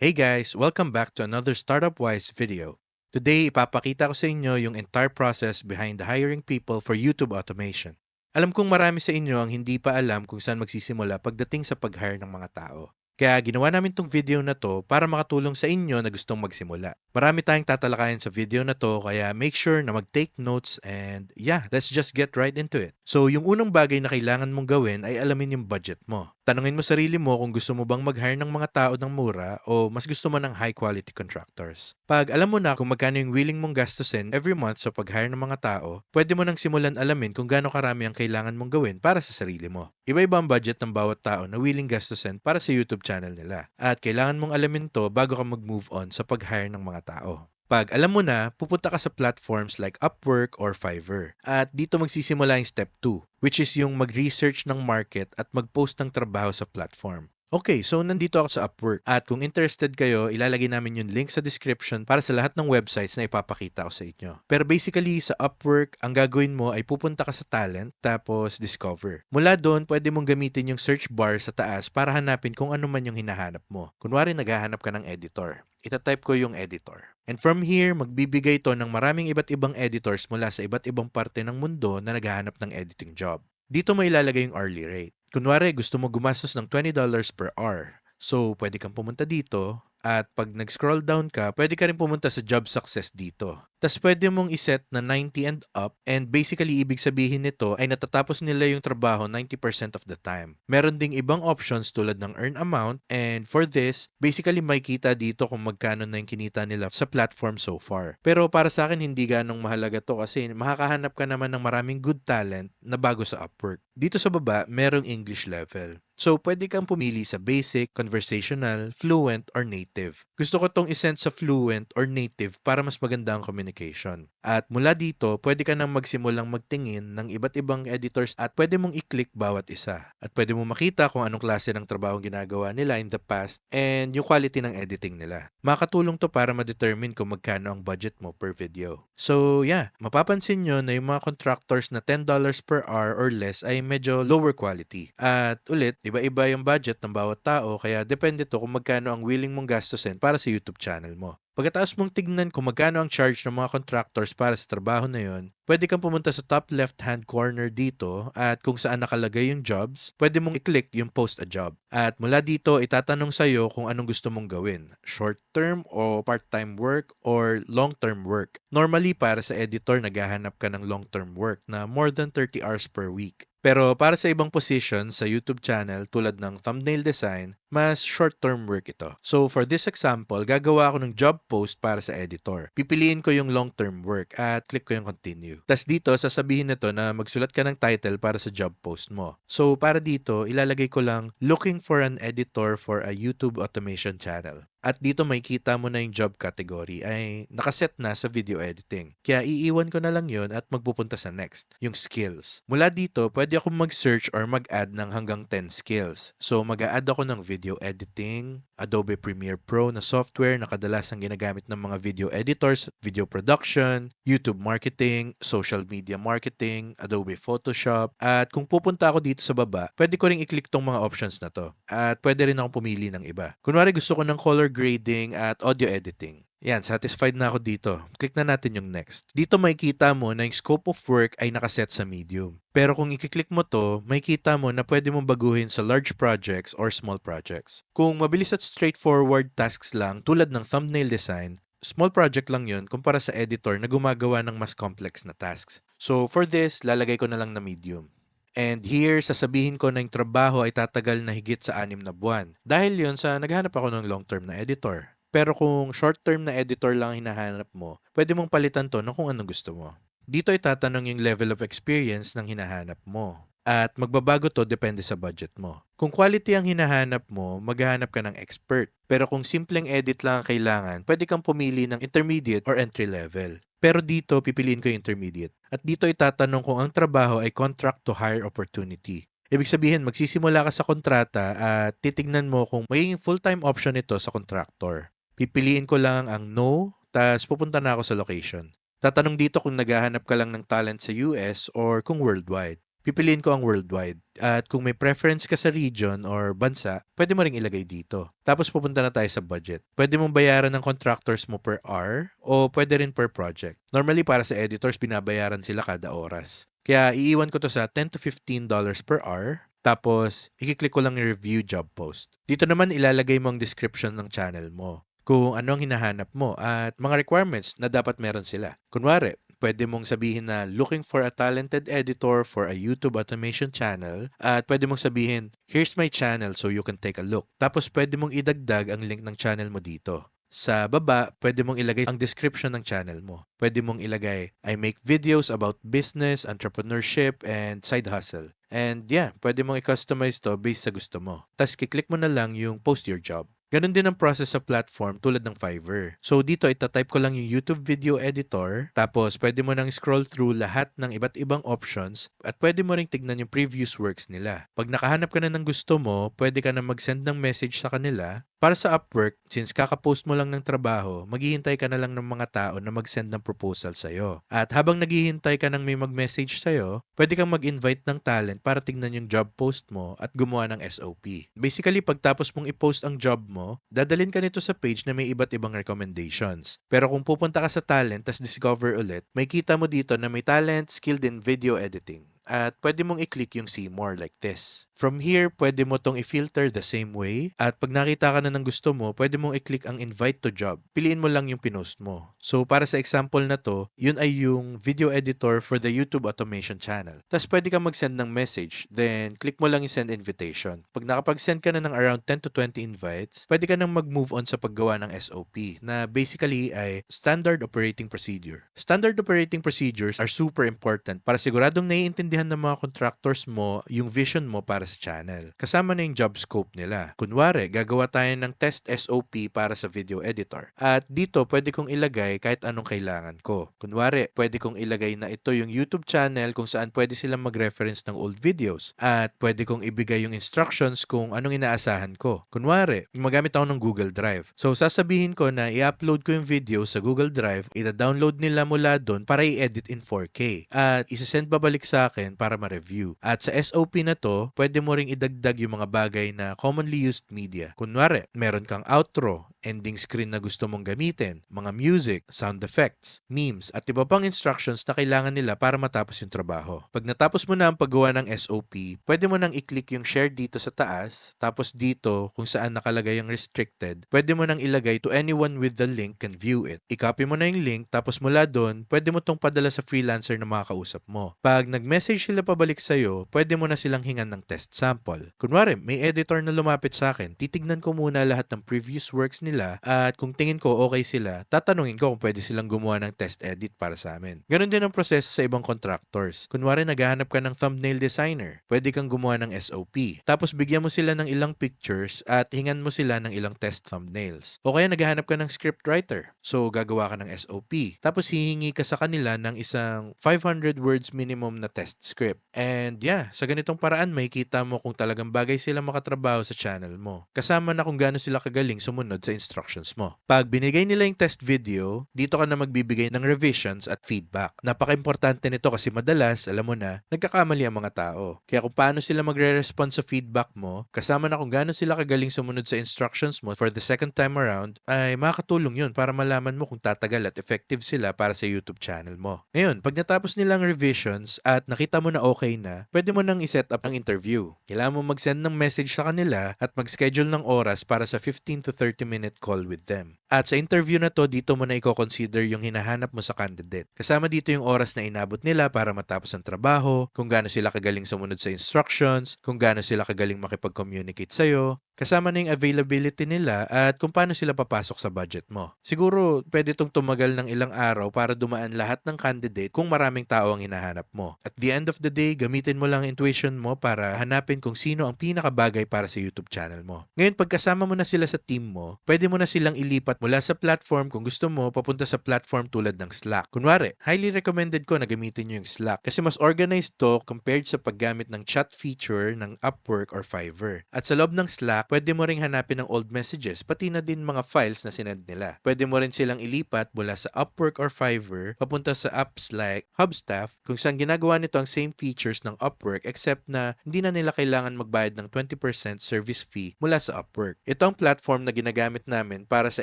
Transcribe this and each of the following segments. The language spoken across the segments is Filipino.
Hey guys! Welcome back to another Startup Wise video. Today, ipapakita ko sa inyo yung entire process behind the hiring people for YouTube automation. Alam kong marami sa inyo ang hindi pa alam kung saan magsisimula pagdating sa pag-hire ng mga tao. Kaya ginawa namin tong video na to para makatulong sa inyo na gustong magsimula. Marami tayong tatalakayin sa video na to kaya make sure na mag-take notes and yeah, let's just get right into it. So yung unang bagay na kailangan mong gawin ay alamin yung budget mo. Tanungin mo sarili mo kung gusto mo bang mag-hire ng mga tao ng mura o mas gusto mo ng high quality contractors. Pag alam mo na kung magkano yung willing mong gastusin every month sa pag-hire ng mga tao, pwede mo nang simulan alamin kung gaano karami ang kailangan mong gawin para sa sarili mo. Iba-iba ang budget ng bawat tao na willing gastusin para sa YouTube channel nila. At kailangan mong alamin to bago ka mag-move on sa pag-hire ng mga tao. Pag alam mo na, pupunta ka sa platforms like Upwork or Fiverr. At dito magsisimula yung step 2, which is yung mag-research ng market at mag-post ng trabaho sa platform. Okay, so nandito ako sa Upwork at kung interested kayo, ilalagay namin yung link sa description para sa lahat ng websites na ipapakita ko sa inyo. Pero basically, sa Upwork, ang gagawin mo ay pupunta ka sa talent tapos discover. Mula doon, pwede mong gamitin yung search bar sa taas para hanapin kung ano man yung hinahanap mo. Kunwari, naghahanap ka ng editor. Itatype ko yung editor. And from here, magbibigay to ng maraming iba't ibang editors mula sa iba't ibang parte ng mundo na naghahanap ng editing job. Dito mo ilalagay yung hourly rate. Kunwari, gusto mo gumastos ng $20 per hour. So, pwede kang pumunta dito at pag nag-scroll down ka, pwede ka rin pumunta sa job success dito. Tapos pwede mong iset na 90 and up and basically ibig sabihin nito ay natatapos nila yung trabaho 90% of the time. Meron ding ibang options tulad ng earn amount and for this, basically makikita dito kung magkano na yung kinita nila sa platform so far. Pero para sa akin hindi ganong mahalaga to kasi makakahanap ka naman ng maraming good talent na bago sa Upwork. Dito sa baba, merong English level. So, pwede kang pumili sa basic, conversational, fluent, or native. Gusto ko tong isend sa fluent or native para mas maganda ang communication. At mula dito, pwede ka nang magsimulang magtingin ng iba't ibang editors at pwede mong i-click bawat isa. At pwede mong makita kung anong klase ng trabaho ang ginagawa nila in the past and yung quality ng editing nila. Makatulong to para ma-determine kung magkano ang budget mo per video. So, yeah, mapapansin nyo na yung mga contractors na $10 per hour or less ay medyo lower quality. At ulit, iba-iba yung budget ng bawat tao kaya depende to kung magkano ang willing mong gastusin para sa YouTube channel mo. Pagkatapos mong tignan kung magkano ang charge ng mga contractors para sa trabaho na yon, pwede kang pumunta sa top left-hand corner dito at kung saan nakalagay yung jobs, pwede mong i-click yung post a job. At mula dito, itatanong sa'yo kung anong gusto mong gawin. Short-term o part-time work or long-term work. Normally, para sa editor, naghahanap ka ng long-term work na more than 30 hours per week. Pero para sa ibang position sa YouTube channel tulad ng thumbnail design, mas short-term work ito. So for this example, gagawa ako ng job post para sa editor. Pipiliin ko yung long-term work at click ko yung continue. Tapos dito, sasabihin nito na magsulat ka ng title para sa job post mo. So para dito, ilalagay ko lang looking for an editor for a YouTube automation channel. At dito may kita mo na yung job category ay nakaset na sa video editing. Kaya iiwan ko na lang yon at magpupunta sa next, yung skills. Mula dito, pwede akong mag-search or mag-add ng hanggang 10 skills. So mag-add ako ng video editing, Adobe Premiere Pro na software na kadalasang ginagamit ng mga video editors, video production, YouTube marketing, social media marketing, Adobe Photoshop. At kung pupunta ako dito sa baba, pwede ko rin i-click tong mga options na to. At pwede rin akong pumili ng iba. Kunwari gusto ko ng color grading at audio editing. Yan, satisfied na ako dito. Click na natin yung next. Dito makikita mo na yung scope of work ay nakaset sa medium. Pero kung i-click mo to, makikita mo na pwede mong baguhin sa large projects or small projects. Kung mabilis at straightforward tasks lang tulad ng thumbnail design, small project lang yun kumpara sa editor na gumagawa ng mas complex na tasks. So for this, lalagay ko na lang na medium. And here, sasabihin ko na yung trabaho ay tatagal na higit sa anim na buwan. Dahil yun sa naghanap ako ng long-term na editor. Pero kung short-term na editor lang hinahanap mo, pwede mong palitan to ng kung anong gusto mo. Dito ay tatanong yung level of experience ng hinahanap mo. At magbabago to depende sa budget mo. Kung quality ang hinahanap mo, maghahanap ka ng expert. Pero kung simpleng edit lang ang kailangan, pwede kang pumili ng intermediate or entry level. Pero dito, pipiliin ko yung intermediate. At dito itatanong kung ang trabaho ay contract to hire opportunity. Ibig sabihin, magsisimula ka sa kontrata at titignan mo kung magiging full-time option ito sa contractor. Pipiliin ko lang ang no, tas pupunta na ako sa location. Tatanong dito kung naghahanap ka lang ng talent sa US or kung worldwide. Pipiliin ko ang worldwide. At kung may preference ka sa region or bansa, pwede mo ring ilagay dito. Tapos pupunta na tayo sa budget. Pwede mong bayaran ng contractors mo per hour o pwede rin per project. Normally para sa editors, binabayaran sila kada oras. Kaya iiwan ko to sa 10 to 15 dollars per hour. Tapos, ikiklik ko lang yung review job post. Dito naman ilalagay mo ang description ng channel mo kung ano ang hinahanap mo at mga requirements na dapat meron sila. Kunwari, pwede mong sabihin na looking for a talented editor for a YouTube automation channel at pwede mong sabihin, here's my channel so you can take a look. Tapos pwede mong idagdag ang link ng channel mo dito. Sa baba, pwede mong ilagay ang description ng channel mo. Pwede mong ilagay, I make videos about business, entrepreneurship, and side hustle. And yeah, pwede mong i-customize to based sa gusto mo. Tapos kiklik mo na lang yung post your job. Ganon din ang process sa platform tulad ng Fiverr. So dito itatype ko lang yung YouTube video editor, tapos pwede mo nang scroll through lahat ng iba't ibang options at pwede mo ring tignan yung previous works nila. Pag nakahanap ka na ng gusto mo, pwede ka na mag-send ng message sa kanila. Para sa Upwork, since kakapost mo lang ng trabaho, maghihintay ka na lang ng mga tao na mag-send ng proposal sa'yo. At habang naghihintay ka ng may mag-message sa'yo, pwede kang mag-invite ng talent para tignan yung job post mo at gumawa ng SOP. Basically, pagtapos mong i-post ang job mo, dadalhin ka nito sa page na may iba't ibang recommendations. Pero kung pupunta ka sa talent tas discover ulit, may kita mo dito na may talent skilled in video editing. At pwede mong i-click yung see more like this. From here, pwede mo tong i-filter the same way. At pag nakita ka na ng gusto mo, pwede mong i-click ang invite to job. Piliin mo lang yung pinost mo. So para sa example na to, yun ay yung video editor for the YouTube automation channel. Tapos pwede kang mag-send ng message. Then click mo lang yung send invitation. Pag nakapag-send ka na ng around 10 to 20 invites, pwede ka nang mag-move on sa paggawa ng SOP na basically ay standard operating procedure. Standard operating procedures are super important para siguradong naiintindihan ng mga contractors mo yung vision mo para sa channel. Kasama na yung job scope nila. Kunwari, gagawa tayo ng test SOP para sa video editor. At dito, pwede kong ilagay kahit anong kailangan ko. Kunwari, pwede kong ilagay na ito yung YouTube channel kung saan pwede silang mag-reference ng old videos. At pwede kong ibigay yung instructions kung anong inaasahan ko. Kunwari, magamit ako ng Google Drive. So, sasabihin ko na i-upload ko yung video sa Google Drive, ita-download nila mula doon para i-edit in 4K. At isa-send babalik sa akin para ma-review. At sa SOP na to, pwede mo ring idagdag yung mga bagay na commonly used media. Kunwari, meron kang outro, ending screen na gusto mong gamitin, mga music, sound effects, memes, at iba pang instructions na kailangan nila para matapos yung trabaho. Pag natapos mo na ang paggawa ng SOP, pwede mo nang i-click yung share dito sa taas, tapos dito kung saan nakalagay yung restricted, pwede mo nang ilagay to anyone with the link can view it. I-copy mo na yung link, tapos mula doon, pwede mo tong padala sa freelancer na makakausap mo. Pag nag-message sila pabalik sa'yo, pwede mo na silang hingan ng test sample. Kunwari, may editor na lumapit sa akin, titignan ko muna lahat ng previous works nila at kung tingin ko okay sila, tatanungin ko kung pwede silang gumawa ng test edit para sa amin. Ganon din ang proseso sa ibang contractors. Kunwari, naghahanap ka ng thumbnail designer, pwede kang gumawa ng SOP. Tapos bigyan mo sila ng ilang pictures at hingan mo sila ng ilang test thumbnails. O kaya naghahanap ka ng scriptwriter, so gagawa ka ng SOP. Tapos hihingi ka sa kanila ng isang 500 words minimum na test script. And yeah, sa ganitong paraan, makikita mo kung talagang bagay sila makatrabaho sa channel mo. Kasama na kung gaano sila kagaling sumunod sa instructions mo. Pag binigay nila yung test video, dito ka na magbibigay ng revisions at feedback. Napaka-importante nito kasi madalas, alam mo na, nagkakamali ang mga tao. Kaya kung paano sila magre-respond sa feedback mo, kasama na kung gaano sila kagaling sumunod sa instructions mo for the second time around, ay makakatulong yun para malaman mo kung tatagal at effective sila para sa YouTube channel mo. Ngayon, pag natapos nilang revisions at nakita mo na okay na, pwede mo nang iset up ang interview. Kailangan mo mag-send ng message sa kanila at mag-schedule ng oras para sa 15 to 30 minute call with them. At sa interview na to, dito mo na i-consider yung hinahanap mo sa candidate. Kasama dito yung oras na inabot nila para matapos ang trabaho, kung gaano sila kagaling sumunod sa instructions, kung gaano sila kagaling makipag-communicate sa'yo, kasama na yung availability nila at kung paano sila papasok sa budget mo. Siguro, pwede itong tumagal ng ilang araw para dumaan lahat ng candidate kung maraming tao ang hinahanap mo. At the end of the day, gamitin mo lang ang intuition mo para hanapin kung sino ang pinakabagay para sa YouTube channel mo. Ngayon, pagkasama mo na sila sa team mo, pwede mo na silang ilipat mula sa platform kung gusto mo papunta sa platform tulad ng Slack. Kunwari, highly recommended ko na gamitin nyo yung Slack kasi mas organized to compared sa paggamit ng chat feature ng Upwork or Fiverr. At sa loob ng Slack, pwede mo ring hanapin ng old messages, pati na din mga files na sinend nila. Pwede mo rin silang ilipat mula sa Upwork or Fiverr papunta sa apps like Hubstaff kung saan ginagawa nito ang same features ng Upwork except na hindi na nila kailangan magbayad ng 20% service fee mula sa Upwork. Ito ang platform na ginagamit namin para sa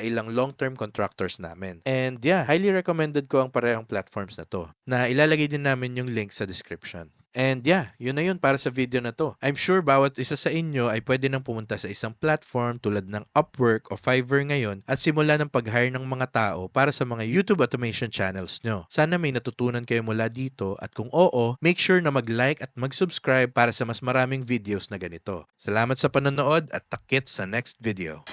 ilang long-term contractors namin. And yeah, highly recommended ko ang parehong platforms na to na ilalagay din namin yung link sa description. And yeah, yun na yun para sa video na to. I'm sure bawat isa sa inyo ay pwede nang pumunta sa isang platform tulad ng Upwork o Fiverr ngayon at simula ng pag-hire ng mga tao para sa mga YouTube automation channels nyo. Sana may natutunan kayo mula dito at kung oo, make sure na mag-like at mag-subscribe para sa mas maraming videos na ganito. Salamat sa panonood at takit sa next video.